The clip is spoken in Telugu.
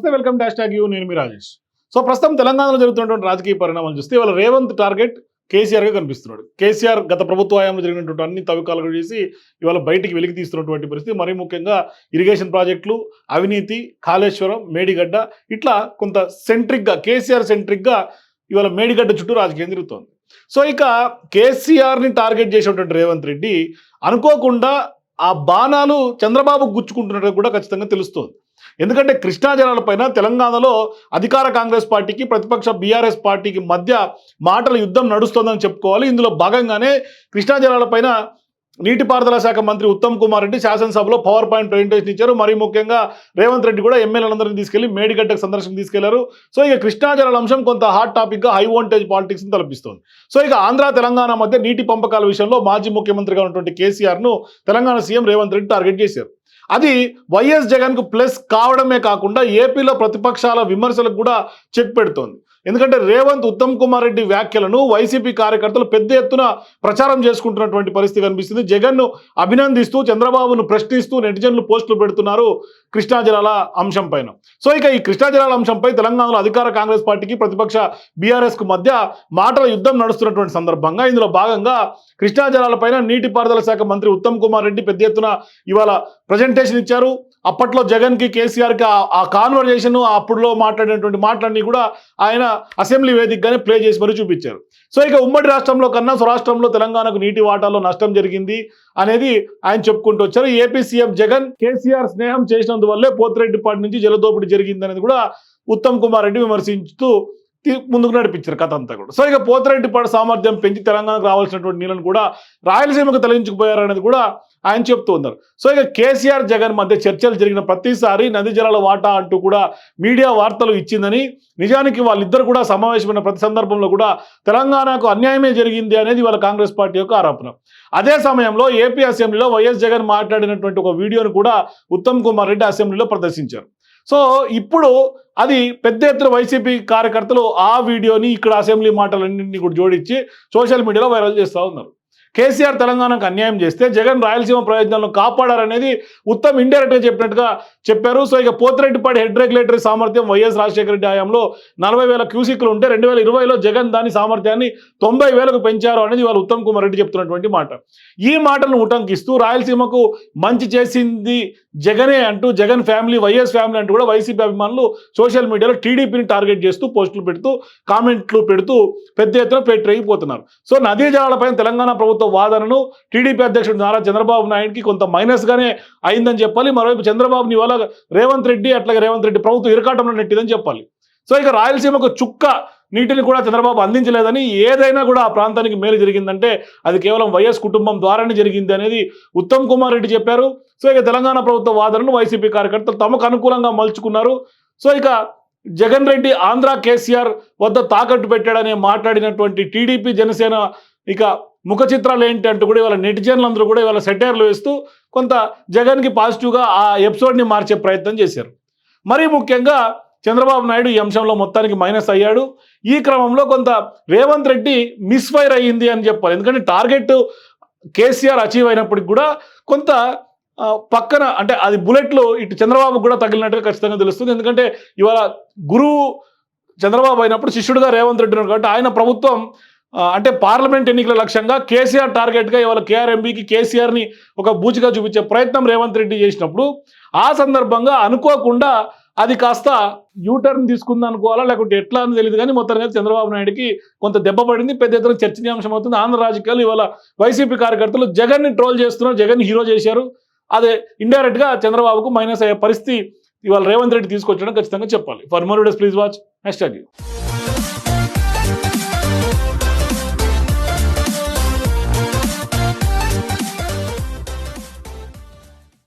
నమస్తే వెల్కమ్ డాష్ ట్యాగ్ యూ. నేను మీ రాజేష్. సో ప్రస్తుతం తెలంగాణలో జరుగుతున్నటువంటి రాజకీయ పరిణామాలు చూస్తే ఇవాళ రేవంత్ టార్గెట్ కేసీఆర్గా కనిపిస్తున్నాడు. కేసీఆర్ గత ప్రభుత్వ హయాంలో జరిగినటువంటి అన్ని తవ్వకాలు చేసి ఇవాళ బయటికి వెలికి తీస్తున్నటువంటి పరిస్థితి. మరీ ముఖ్యంగా ఇరిగేషన్ ప్రాజెక్టులు అవినీతి కాళేశ్వరం మేడిగడ్డ ఇట్లా కొంత సెంట్రిక్గా కేసీఆర్ సెంట్రిక్గా ఇవాళ మేడిగడ్డ చుట్టూ రాజకీయం జరుగుతోంది సో ఇక కేసీఆర్ని టార్గెట్ చేసినటువంటి రేవంత్ రెడ్డి అనుకోకుండా ఆ బాణాలు చంద్రబాబు గుచ్చుకుంటున్నట్టు కూడా ఖచ్చితంగా తెలుస్తోంది. ఎందుకంటే కృష్ణా జలాలపైన తెలంగాణలో అధికార కాంగ్రెస్ పార్టీకి ప్రతిపక్ష బీఆర్ఎస్ పార్టీకి మధ్య మాటల యుద్ధం నడుస్తోందని చెప్పుకోవాలి. ఇందులో భాగంగానే కృష్ణా జలాలపైన నీటిపారుదల శాఖ మంత్రి ఉత్తమ్ కుమార్ రెడ్డి శాసనసభలో పవర్ పాయింట్ ప్రజెంటేషన్ ఇచ్చారు. మరీ ముఖ్యంగా రేవంత్ రెడ్డి కూడా ఎమ్మెల్యేలందరినీ తీసుకెళ్ళి మేడిగడ్డకు సందర్శన తీసుకెళ్ళారు. సో ఇక కృష్ణా జలాల అంశం కొంత హాట్ టాపిక్గా హై వోల్టేజ్ పాలిటిక్స్ని తలపిస్తోంది. సో ఇక ఆంధ్ర తెలంగాణ మధ్య నీటి పంపకాల విషయంలో మాజీ ముఖ్యమంత్రిగా ఉన్నటువంటి కేసీఆర్ను తెలంగాణ సీఎం రేవంత్ రెడ్డి టార్గెట్ చేశారు. అది వైఎస్ జగన్కు ప్లస్ కావడమే కాకుండా ఏపీలో ప్రతిపక్షాల విమర్శలకు కూడా చెక్ పెడుతోంది. ఎందుకంటే రేవంత్ ఉత్తమ్ కుమార్ రెడ్డి వ్యాఖ్యలను వైసీపీ కార్యకర్తలు పెద్ద ఎత్తున ప్రచారం చేసుకుంటున్నటువంటి పరిస్థితి కనిపిస్తుంది. జగన్ను అభినందిస్తూ చంద్రబాబును ప్రశ్నిస్తూ నెటిజన్లు పోస్టులు పెడుతున్నారు కృష్ణా జలాల అంశం పైన. సో ఇక ఈ కృష్ణా జలాల అంశంపై తెలంగాణలో అధికార కాంగ్రెస్ పార్టీకి ప్రతిపక్ష బీఆర్ఎస్కు మధ్య మాటల యుద్ధం నడుస్తున్నటువంటి సందర్భంగా ఇందులో భాగంగా కృష్ణా జలాలపైన నీటిపారుదల శాఖ మంత్రి ఉత్తమ్ కుమార్ రెడ్డి పెద్ద ఎత్తున ఇవాళ ప్రజెంటేషన్ ఇచ్చారు. అప్పట్లో జగన్కి కేసీఆర్కి ఆ- ఆ కాన్వర్జేషన్ అప్పుడులో మాట్లాడినటువంటి మాటలన్నీ కూడా ఆయన అసెంబ్లీ వేదికగానే ప్లే చేసి మరీ చూపించారు. సో ఇక ఉమ్మడి రాష్ట్రంలో కన్నా స్వరాష్ట్రంలో తెలంగాణకు నీటి వాటాలో నష్టం జరిగింది అనేది ఆయన చెప్పుకుంటూ వచ్చారు. ఏపీ సీఎం జగన్ కేసీఆర్ స్నేహం చేసినందువల్లే పోతిరెడ్డిపాటి నుంచి జలదోపిడీ జరిగింది అనేది కూడా ఉత్తమ్ కుమార్ రెడ్డి విమర్శించుతూ ముందుకు నడిపించారు కథ అంతా కూడా. సో ఇక పోతిరెడ్డిపాటి సామర్థ్యం పెంచి తెలంగాణకు రావాల్సినటువంటి నీళ్ళను కూడా రాయలసీమకు తొలగించుకుపోయారు అనేది కూడా ఆయన చెప్తూ ఉన్నారు. సో ఇక కేసీఆర్ జగన్ మధ్య చర్చలు జరిగిన ప్రతిసారి నది జలాల వాటా అంటూ కూడా మీడియా వార్తలు ఇచ్చిందని నిజానికి వాళ్ళిద్దరు కూడా సమావేశమైన ప్రతి సందర్భంలో కూడా తెలంగాణకు అన్యాయమే జరిగింది అనేది వాళ్ళ కాంగ్రెస్ పార్టీ యొక్క ఆరోపణ. అదే సమయంలో ఏపీ అసెంబ్లీలో వైఎస్ జగన్ మాట్లాడినటువంటి ఒక వీడియోను కూడా ఉత్తమ్ కుమార్ రెడ్డి అసెంబ్లీలో ప్రదర్శించారు. సో ఇప్పుడు అది పెద్ద ఎత్తున వైసీపీ కార్యకర్తలు ఆ వీడియోని ఇక్కడ అసెంబ్లీ మాటలన్నింటినీ కూడా జోడించి సోషల్ మీడియాలో వైరల్ చేస్తూ ఉన్నారు. కేసీఆర్ తెలంగాణకు అన్యాయం చేస్తే జగన్ రాయలసీమ ప్రయోజనాలను కాపాడారనేది ఉత్తమ్ ఇండైరెక్ట్గా చెప్పినట్టుగా చెప్పారు. సో ఇక పోతిరెడ్డిపాడి హెడ్ రెగ్యులేటరీ సామర్థ్యం వైఎస్ రాజశేఖర రెడ్డి హయాంలో నలభై వేల క్యూసిక్లు ఉంటే రెండు వేల ఇరవైలో జగన్ దాని సామర్థ్యాన్ని తొంభై వేలకు పెంచారు అనేది వాళ్ళు ఉత్తమ్ కుమార్ రెడ్డి చెప్తున్నటువంటి మాట. ఈ మాటలను ఉటంకిస్తూ రాయలసీమకు మంచి చేసింది జగనే అంటూ జగన్ ఫ్యామిలీ వైఎస్ ఫ్యామిలీ అంటూ కూడా వైసీపీ అభిమానులు సోషల్ మీడియాలో టీడీపీని టార్గెట్ చేస్తూ పోస్టులు పెడుతూ కామెంట్లు పెడుతూ పెద్ద ఎత్తున పెట్టిపోతున్నారు సో నదీ జలాలపైన తెలంగాణ ప్రభుత్వ వాదనను టీడీపీ అధ్యక్షుడు నారా చంద్రబాబు నాయుడుకి కొంత మైనస్గానే అయిందని చెప్పాలి. మరోవైపు చంద్రబాబుని ఇవాళ రేవంత్ రెడ్డి అట్లాగే రేవంత్ రెడ్డి ప్రభుత్వం ఇరకాటంలో నెట్టిందని చెప్పాలి. సో ఇక రాయలసీమకు చుక్క నీటిని కూడా చంద్రబాబు అందించలేదని ఏదైనా కూడా ఆ ప్రాంతానికి మేలు జరిగిందంటే అది కేవలం వైఎస్ కుటుంబం ద్వారానే జరిగింది అనేది ఉత్తమ్ కుమార్ రెడ్డి చెప్పారు. సో ఇక తెలంగాణ ప్రభుత్వ వాదనను వైసీపీ కార్యకర్తలు తమకు అనుకూలంగా మలుచుకున్నారు. సో ఇక జగన్ రెడ్డి ఆంధ్ర కేసీఆర్ వద్ద తాకట్టు పెట్టాడని మాట్లాడినటువంటి టీడీపీ జనసేన ఇక ముఖ చిత్రాలు ఏంటి అంటూ కూడా ఇవాళ నెటిజన్లు అందరూ కూడా ఇవాళ సెటైర్లు వేస్తూ కొంత జగన్కి పాజిటివ్గా ఆ ఎపిసోడ్ని మార్చే ప్రయత్నం చేశారు. మరీ ముఖ్యంగా చంద్రబాబు నాయుడు ఈ అంశంలో మొత్తానికి మైనస్ అయ్యాడు. ఈ క్రమంలో కొంత రేవంత్ రెడ్డి మిస్ఫైర్ అయ్యింది అని చెప్పాలి. ఎందుకంటే టార్గెట్ కేసీఆర్ అచీవ్ అయినప్పటికి కూడా కొంత పక్కన అంటే అది బుల్లెట్లు ఇటు చంద్రబాబు కూడా తగిలినట్టుగా ఖచ్చితంగా తెలుస్తుంది. ఎందుకంటే ఇవాళ గురువు చంద్రబాబు అయినప్పుడు శిష్యుడిగా రేవంత్ రెడ్డి ఉన్నారు కాబట్టి ఆయన ప్రభుత్వం అంటే పార్లమెంట్ ఎన్నికల లక్ష్యంగా కేసీఆర్ టార్గెట్గా ఇవాళ కేఆర్ఎంబీకి కేసీఆర్ని ఒక బూచిగా చూపించే ప్రయత్నం రేవంత్ రెడ్డి చేసినప్పుడు ఆ సందర్భంగా అనుకోకుండా అది కాస్త యూటర్న్ తీసుకుంది అనుకోవాలా లేకుంటే ఎట్లా అని తెలియదు కానీ మొత్తం చంద్రబాబు నాయుడుకి కొంత దెబ్బ పడింది. పెద్ద ఎత్తున చర్చనీయాంశం అవుతుంది. ఆంధ్ర రాజకీయాలు ఇవాళ వైసీపీ కార్యకర్తలు జగన్ని ట్రోల్ చేస్తున్నారు. జగన్ హీరో చేశారు. అదే ఇండైరెక్ట్గా చంద్రబాబుకు మైనస్ అయ్యే పరిస్థితి ఇవాళ రేవంత్ రెడ్డి తీసుకొచ్చడం ఖచ్చితంగా చెప్పాలి. Four more days please watch hashtag